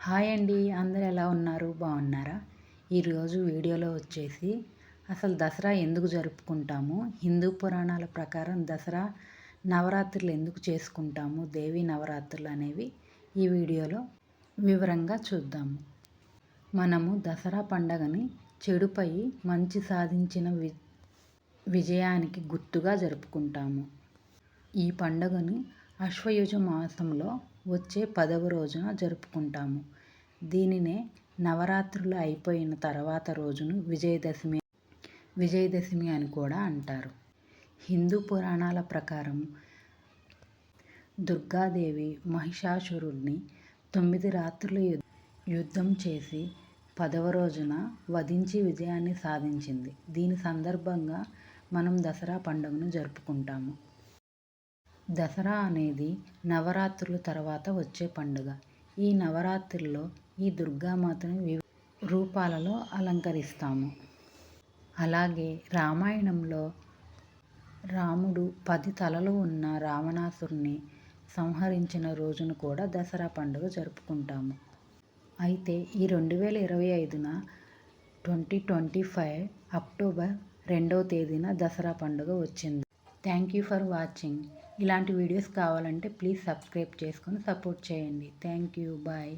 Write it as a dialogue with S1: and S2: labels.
S1: Hi అండి అందరు ఎలా ఉన్నారు? బాగున్నారా? ఈరోజు వీడియోలో వచ్చేసి అసలు దసరా ఎందుకు జరుపుకుంటాము? హిందూ పురాణాల ప్రకారం దసరా నవరాత్రులు ఎందుకు చేసుకుంటాము? దేవి నవరాత్రులు అనేవి ఈ వీడియోలో వివరంగా చూద్దాము. మనము దసరా పండగని చెడుపై మంచి సాధించిన వి విజయానికి గుర్తుగా జరుపుకుంటాము. ఈ పండుగను అశ్వయుజ మాసంలో వచ్చే పదవ రోజున జరుపుకుంటాము. దీనినే నవరాత్రులు అయిపోయిన తర్వాత రోజును విజయదశమి విజయదశమి అని కూడా అంటారు. హిందూ పురాణాల ప్రకారం దుర్గాదేవి మహిషాసురుడిని తొమ్మిది రాత్రులు యుద్ధం చేసి పదవ రోజున వధించి విజయాన్ని సాధించింది. దీని సందర్భంగా మనం దసరా పండుగను జరుపుకుంటాము. దసరా అనేది నవరాత్రుల తర్వాత వచ్చే పండుగ. ఈ నవరాత్రుల్లో ఈ దుర్గామాతను వివిధ రూపాలలో అలంకరిస్తాము. అలాగే రామాయణంలో రాముడు పది తలలు ఉన్న రావణాసురుని సంహరించిన రోజును కూడా దసరా పండుగ జరుపుకుంటాము. అయితే ఈ రెండు వేల ఇరవై ఐదున ట్వంటీ ట్వంటీ ఫైవ్ అక్టోబర్ రెండవ తేదీన దసరా పండుగ వచ్చింది. Thank you for watching. ఇలాంటి వీడియోస్ కావాలంటే ప్లీజ్ సబ్స్క్రైబ్ చేసుకొని సపోర్ట్ చేయండి. Thank you. బాయ్.